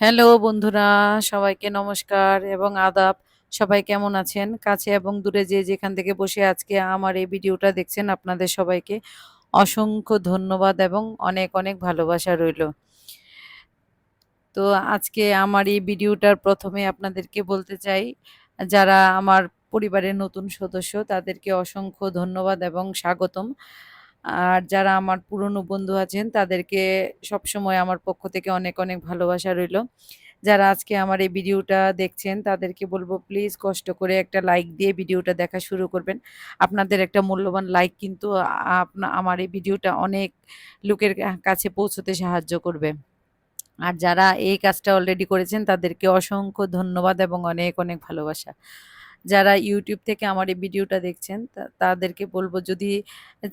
Hello বন্ধুরা, সবাইকে নমস্কার এবং আদাব। সবাই কেমন আছেন? কাছে এবং দূরে যে যেখান থেকে বসে আজকে আমার এই ভিডিওটা দেখছেন আপনাদের সবাইকে অসংখ্য ধন্যবাদ এবং অনেক অনেক ভালোবাসা রইল। তো আজকে আমার এই ভিডিওটার প্রথমে আপনাদেরকে বলতে চাই, যারা আমার পরিবারের নতুন সদস্য তাদেরকে অসংখ্য ধন্যবাদ এবং স্বাগতম। আর যারা আমার পুরনো বন্ধু আছেন, তাদেরকে সবসময় আমার পক্ষ থেকে অনেক অনেক ভালোবাসা রইল। যারা আজকে আমার এই ভিডিওটা দেখছেন, তাদেরকে বলব প্লিজ কষ্ট করে একটা লাইক দিয়ে ভিডিওটা দেখা শুরু করবেন। আপনাদের একটা মূল্যবান লাইক কিন্তু আপনা, আমার এই ভিডিওটা অনেক লোকের কাছে পৌঁছতে সাহায্য করবে। আর যারা এই কাজটা অলরেডি করেছেন, তাদেরকে অসংখ্য ধন্যবাদ এবং অনেক অনেক ভালোবাসা। যারা ইউটিউব থেকে আমার এই ভিডিওটা দেখছেন তাদেরকে বলব যদি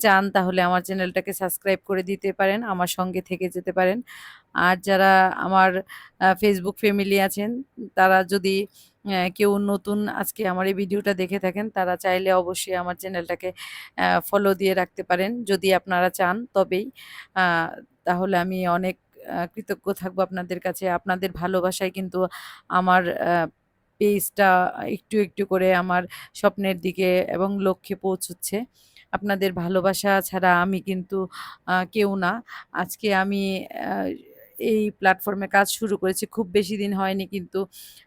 চান তাহলে আমার চ্যানেলটাকে সাবস্ক্রাইব করে দিতে পারেন, আমার সঙ্গে থেকে যেতে পারেন। আর যারা আমার ফেসবুক ফ্যামিলি আছেন, তারা যদি কেউ নতুন আজকে আমার এই ভিডিওটা দেখে থাকেন, তারা চাইলে অবশ্যই আমার চ্যানেলটাকে ফলো দিয়ে রাখতে পারেন, যদি আপনারা চান তবেই। তাহলে আমি অনেক কৃতজ্ঞ থাকব আপনাদের কাছে। আপনাদের ভালোবাসায় কিন্তু আমার পেজটা একটু একটু করে আমার স্বপ্নের দিকে এবং লক্ষ্যে পৌঁছচ্ছে। আপনাদের ভালোবাসা ছাড়া আমি কিন্তু কেউ না। আজকে আমি এই প্ল্যাটফর্মে কাজ শুরু করেছি। খুব বেশি দিন হয়নি কিন্তু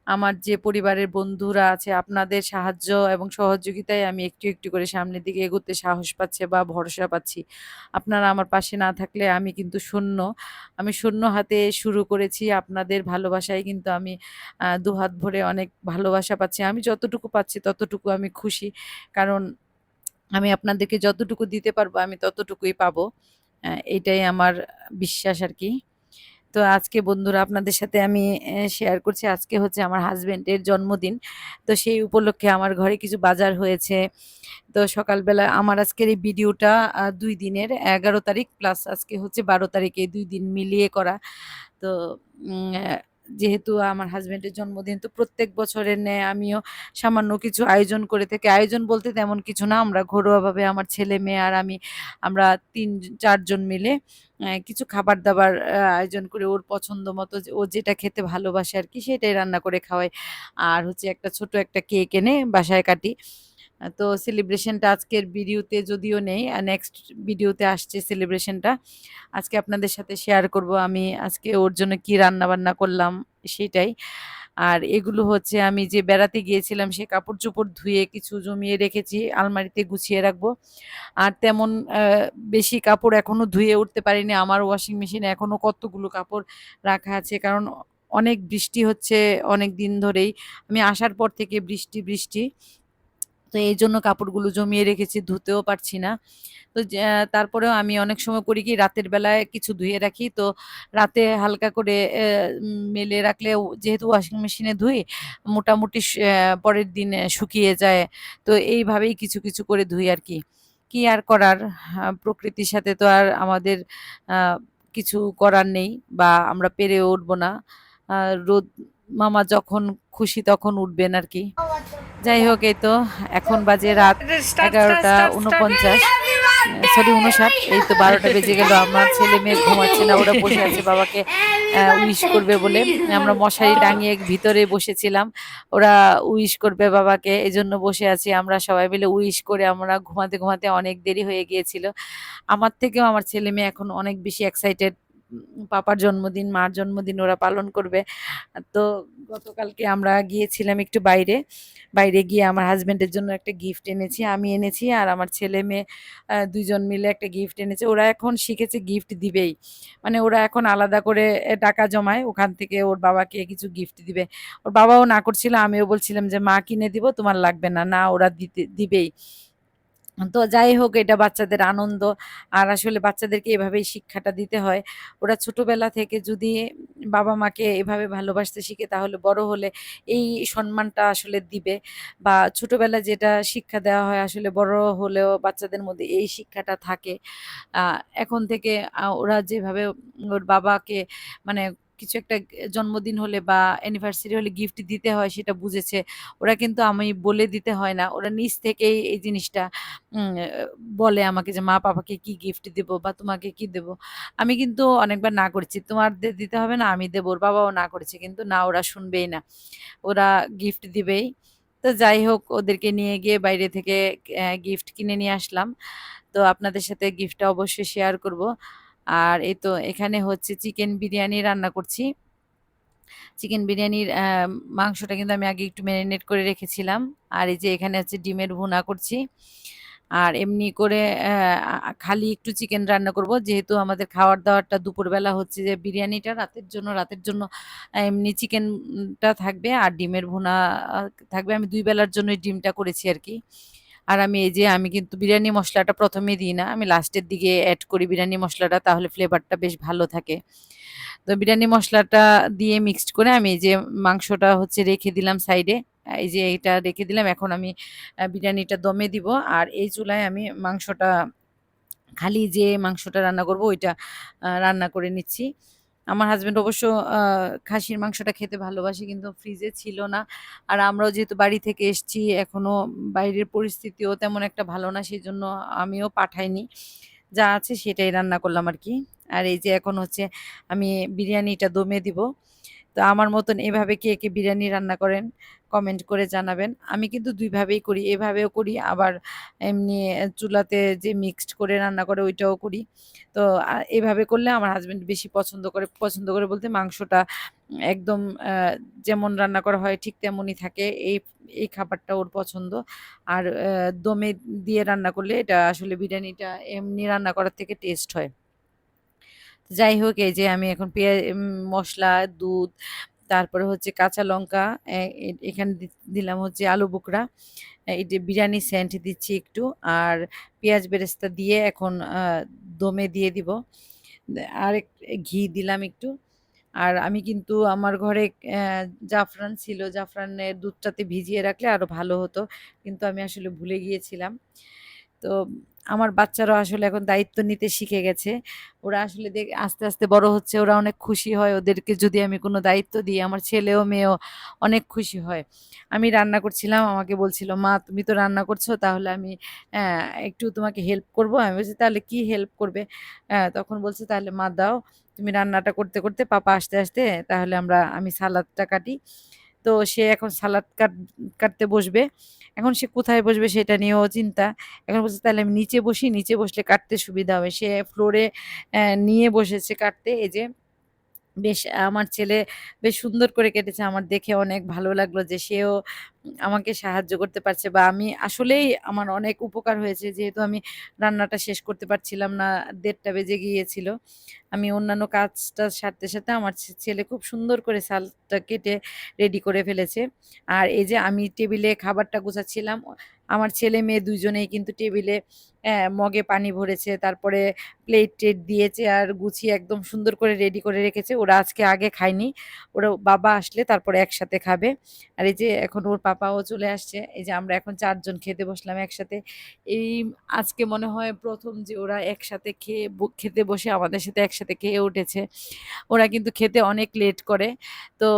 আমার যে পরিবারের বন্ধুরা আছে, আপনাদের সাহায্য এবং সহযোগিতায় আমি একটু একটু করে সামনের দিকে এগোতে সাহস পাচ্ছে বা ভরসা পাচ্ছি। আপনারা আমার পাশে না থাকলে আমি কিন্তু শূন্য। আমি শূন্য হাতে শুরু করেছি। আপনাদের ভালোবাসায় কিন্তু আমি দুহাত ভরে অনেক ভালোবাসা পাচ্ছি। আমি যতটুকু পাচ্ছি ততটুকু আমি খুশি। কারণ আমি আপনাদেরকে যতটুকু দিতে পারব আমি ততটুকুই পাবো। এটাই আমার বিশ্বাস আর কি। তো আজকে বন্ধুরা আপনাদের সাথে আমি শেয়ার করছি। আজকে হচ্ছে আমার হাজব্যান্ডের জন্মদিন। তো সেই উপলক্ষে আমার ঘরে কিছু বাজার হয়েছে। তো সকালবেলা আমার আজকের এই ভিডিওটা দুই দিনের, এগারো তারিখ প্লাস আজকে হচ্ছে বারো তারিখ, এই দুই দিন মিলিয়ে করা। তো যেহেতু আমার হাজবেন্ডের জন্মদিন, তো প্রত্যেক বছরের ন্যায় আমিও সামান্য কিছু আয়োজন করে থাকি। আয়োজন বলতে তেমন কিছু না, আমরা ঘরোয়াভাবে আমার ছেলে, মেয়ে আর আমি, আমরা তিন, চারজন মিলে কিছু খাবার দাবার আয়োজন করে ওর পছন্দ মতো ও যেটা খেতে ভালোবাসে আর কি, সেটাই রান্না করে খাওয়াই। আর হচ্ছে একটা ছোট একটা কেক এনে বাসায় কাটি। তো সেলিব্রেশনটা আজকের ভিডিওতে যদিও নেই নেক্সট ভিডিওতে আসছে সেলিব্রেশনটা আজকে আপনাদের সাথে শেয়ার করব আমি, আজকে ওর জন্য কি রান্না বান্না করলাম সেটাই। আর এগুলো হচ্ছে আমি যে বেড়াতে গিয়েছিলাম সে কাপড় চোপড় ধুয়ে কিছু জমিয়ে রেখেছি, আলমারিতে গুছিয়ে রাখব। আর তেমন বেশি কাপড় এখনও ধুয়ে উঠতে পারিনি, আমার ওয়াশিং মেশিনে এখনও কতগুলো কাপড় রাখা আছে, কারণ অনেক বৃষ্টি হচ্ছে অনেক দিন ধরেই। আমি আসার পর থেকে বৃষ্টি বৃষ্টি। তো এই জন্য কাপড়গুলো জমিয়ে রেখেছি, ধুতেও পারছি না। তো তারপরেও আমি অনেক সময় করি কি, রাতের বেলায় কিছু ধুয়ে রাখি। তো রাতে হালকা করে মেলে রাখলে যেহেতু ওয়াশিং মেশিনে ধুই, মোটামুটি পরের দিন শুকিয়ে যায়। তো এইভাবেই কিছু কিছু করে ধুই আর কি। কি আর করার? প্রকৃতির সাথে তো আর আমাদের কিছু করার নেই বা আমরা পেরে উঠবো না। রোদ, মামা যখন খুশি তখন উঠবেন আর কি। যাই হোক এই তো এখন বাজে রাত এগারোটা উনপঞ্চাশ সরি উনষাট এই তো বারোটা বেজে গেল। আমার ছেলে মেয়ে ঘুমাচ্ছে না ওরা বসে আছে বাবাকে উইশ করবে বলে। আমরা মশারি টাঙিয়ে ভিতরে বসেছিলাম। ওরা উইশ করবে বাবাকে এই জন্য বসে আছি। আমরা সবাই মিলে উইশ করে আমরা ঘুমাতে ঘুমাতে অনেক দেরি হয়ে গিয়েছিল। আমার থেকেও আমার ছেলে মেয়ে এখন অনেক বেশি এক্সাইটেড পাপার জন্মদিন, মার জন্মদিন ওরা পালন করবে। তো গতকালকে আমরা গিয়েছিলাম একটু বাইরে। বাইরে গিয়ে আমার হাজব্যান্ডের জন্য একটা গিফট এনেছি, আমি এনেছি আর আমার ছেলে, মেয়ে দুজন মিলে একটা গিফট এনেছে। ওরা এখন শিখেছে গিফট দিবেই। মানে ওরা এখন আলাদা করে টাকা জমায়। ওখান থেকে ওর বাবাকে কিছু গিফট দিবে। ওর বাবাও না করছিল, আমিও বলছিলাম যে, মা কিনে দিব, তোমার লাগবে না। না, ওরা দিতে, দিবেই। তো যাই হোক, এটা বাচ্চাদের আনন্দ। আর আসলে বাচ্চাদেরকে এভাবেই শিক্ষাটা দিতে হয়। ওরা ছোটবেলা থেকে যদি বাবা মাকে এভাবে ভালোবাসতে শিখে, তাহলে বড় হলে এই সম্মানটা আসলে দিবে। বা ছোটবেলা যেটা শিক্ষা দেওয়া হয়, আসলে বড় হলেও বাচ্চাদের মধ্যে এই শিক্ষাটা থাকে। এখন থেকে ওরা যেভাবে ওর বাবাকে মানে কিছু একটা জন্মদিন হলে বা অ্যানিভার্সারি হলে গিফট দিতে হয় সেটা বুঝেছে। ওরা কিন্তু আমি বলে দিতে হয় না। ওরা নিজ থেকেই এই জিনিসটা বলে আমাকে যে, "মা পাপাকে কি গিফট দিব বা তোমাকে কি দেব?" আমি কিন্তু অনেকবার না করেছি। তোমার দিতে হবে না, আমি দেব।" ওর বাবাও না করেছে। কিন্তু না ওরা শুনবেই না। ওরা গিফট দিবেই। তো যাই হোক ওদেরকে নিয়ে গিয়ে বাইরে থেকে গিফট কিনে নিয়ে আসলাম। তো আপনাদের সাথে গিফটটা অবশ্যই শেয়ার করব। আর এই তো এখানে হচ্ছে চিকেন বিরিয়ানি রান্না করছি। চিকেন বিরিয়ানির মাংসটা কিন্তু আমি আগে একটু মেরিনেট করে রেখেছিলাম। আর এই যে এখানে হচ্ছে ডিমের ভুনা করছি। আর এমনি করে খালি একটু চিকেন রান্না করব। যেহেতু আমাদের খাওয়ার-দাওয়ারটা দুপুরবেলা হচ্ছে যে বিরিয়ানিটা রাতের জন্য, রাতের জন্য এমনি চিকেনটা থাকবে আর ডিমের ভুনা থাকবে। আমি দুই বেলার জন্যই ডিমটা করেছি আরকি। আর আমি এই যে আমি কিন্তু বিরিয়ানি মশলাটা প্রথমে দিই না। আমি লাস্টের দিকে অ্যাড করি বিরিয়ানি মশলাটা, তাহলে ফ্লেভারটা বেশ ভালো থাকে। তো বিরিয়ানি মশলাটা দিয়ে মিক্সড করে আমি এই যে মাংসটা হচ্ছে রেখে দিলাম সাইডে। এই যে এটা রেখে দিলাম। এখন আমি বিরিয়ানিটা দমে দিব। আর এই চুলায় আমি মাংসটা, খালি যে মাংসটা রান্না করব, ওইটা রান্না করে নিচ্ছি। আমার হাজবেন্ড অবশ্য খাসির মাংসটা খেতে ভালোবাসে কিন্তু ফ্রিজে ছিল না। আর আমরাও যেহেতু বাড়ি থেকে এসছি এখনও বাইরের পরিস্থিতিও তেমন একটা ভালো না সেই জন্য আমিও পাঠাইনি। যা আছে সেটাই রান্না করলাম আর কি আর এই যে এখন হচ্ছে আমি বিরিয়ানিটা দমে দিব। তো আমার মতন এভাবে কে, কে বিরিয়ানি রান্না করেন কমেন্ট করে জানাবেন। আমি কিন্তু দুইভাবেই করি। এভাবেও করি আবার এমনি চুলাতে যে মিক্সড করে রান্না করে ওইটাও করি। তো এভাবে করলে আমার হাজব্যান্ড বেশি পছন্দ করে। পছন্দ করে বলতে মাংসটা একদম যেমন রান্না করা হয় ঠিক তেমনই থাকে। এই এই খাবারটা ওর পছন্দ। আর দমে দিয়ে রান্না করলে এটা আসলে বিরিয়ানিটা এমনি রান্না করার থেকে টেস্ট হয়। যাই হোক এই যে আমি এখন পেঁয়াজ মশলা দুধ, তারপরে হচ্ছে কাঁচা লঙ্কা এখানে দিলাম হচ্ছে আলু বোখরা। এই যে বিরিয়ানি সেন্ট দিচ্ছি একটু। আর পেঁয়াজ বেরেস্তা দিয়ে এখন দমে দিয়ে দিব। আর ঘি দিলাম একটু। আর আমি কিন্তু আমার ঘরে জাফরান ছিল। জাফরানের দুধটাতে ভিজিয়ে রাখলে আরও ভালো হতো। কিন্তু আমি আসলে ভুলে গিয়েছিলাম। তো আমার বাচ্চারাও আসলে এখন দায়িত্ব নিতে শিখে গেছে। ওরা আসলে দেখ আস্তে, আস্তে বড় হচ্ছে। ওরা অনেক খুশি হয় ওদেরকে যদি আমি কোনো দায়িত্ব দিই। আমার ছেলেও মেয়েও অনেক খুশি হয়। আমি রান্না করছিলাম আমাকে বলছিল, "মা তুমি তো রান্না করছ তাহলে আমি একটু তোমাকে হেল্প করব?" আমি বলছি, "তাহলে কি হেল্প করবে?" তখন বলছে, "তাহলে মা দাও। তুমি রান্নাটা করতে, করতে পাপা আসতে, আসতে তাহলে আমরা আমি সালাদটা কাটি।" তো সে এখন সালাদ কাট কাটতে বসবে। এখন সে কোথায় বসবে সেটা নিয়েও চিন্তা। এখন বলছে, "তাহলে আমি নিচে বসি, নিচে বসলে কাটতে সুবিধা হবে।" সে ফ্লোরে নিয়ে বসেছে কাটতে। এই যে বেশ আমার ছেলে বেশ সুন্দর করে কেটেছে। আমার দেখে অনেক ভালো লাগল যে সেও আমাকে সাহায্য করতে পারছে বা আমি আসলেই আমার অনেক উপকার হয়েছে। যেহেতু আমি রান্নাটা শেষ করতে পারছিলাম না। দেড়টা বেজে গিয়েছিল। আমি অন্যান্য কাজটার সাথে সারতে, সাথে আমার ছেলে খুব সুন্দর করে সালটা কেটে রেডি করে ফেলেছে। আর এই যে আমি টেবিলে খাবারটা গুছাচ্ছিলাম। আমার ছেলে-মেয়ে ২ জনেই কিন্তু টেবিলে মগে পানি ভরেছে। তারপরে প্লেট-টেট দিয়েছে আর গুছিয়ে একদম সুন্দর করে রেডি করে রেখেছে। ওরা আজকে আগে খায়নি। ওরা বাবা আসলে তারপরে একসাথে খাবে। আর এই যে এখন ওর পাপাও চলে আসছে। এই যে আমরা এখন চারজন খেতে বসলাম একসাথে। এই আজকে মনে হয় প্রথম যে ওরা একসাথে খেয়ে খেতে বসে আমাদের সাথে একসাথে খেয়ে উঠেছে। ওরা কিন্তু খেতে অনেক লেট করে। তো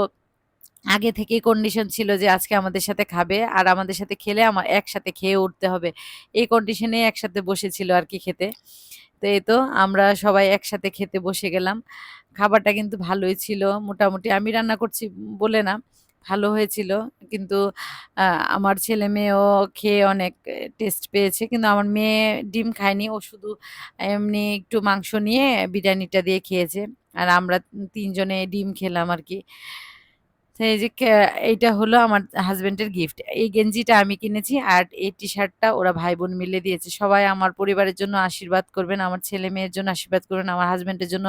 আগে থেকেই কন্ডিশন ছিল যে আজকে আমাদের সাথে খাবে আর আমাদের সাথে খেলে আমার একসাথে খেয়ে উঠতে হবে। এই কন্ডিশনেই একসাথে বসেছিল আর কি খেতে। তো এই তো আমরা সবাই একসাথে খেতে বসে গেলাম। খাবারটা কিন্তু ভালোই ছিল। মোটামুটি আমি রান্না করছি বলে না, ভালো হয়েছিল। কিন্তু আমার ছেলে-মেয়েও খেয়ে অনেক টেস্ট পেয়েছে। কিন্তু আমার মেয়ে ডিম খায়নি। ও শুধু এমনি একটু মাংস নিয়ে বিরিয়ানিটা দিয়ে খেয়েছে। আর আমরা তিনজনে ডিম খেলাম আরকি। তো এই যে এইটা হলো আমার হাজব্যান্ডের গিফট। এই গেঞ্জিটা আমি কিনেছি আর এই টি-শার্টটা ওরা ভাই-বোন মিলে দিয়েছে। সবাই আমার পরিবারের জন্য আশীর্বাদ করবেন। আমার ছেলে-মেয়ের জন্য আশীর্বাদ করবেন। আমার হাজব্যান্ডের জন্য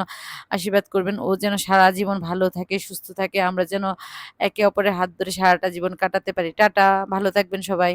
আশীর্বাদ করবেন। ও যেন সারা জীবন ভালো থাকে, সুস্থ থাকে। আমরা যেন একে অপরের হাত ধরে সারাটা জীবন কাটাতে পারি। টাটা, ভালো থাকবেন সবাই।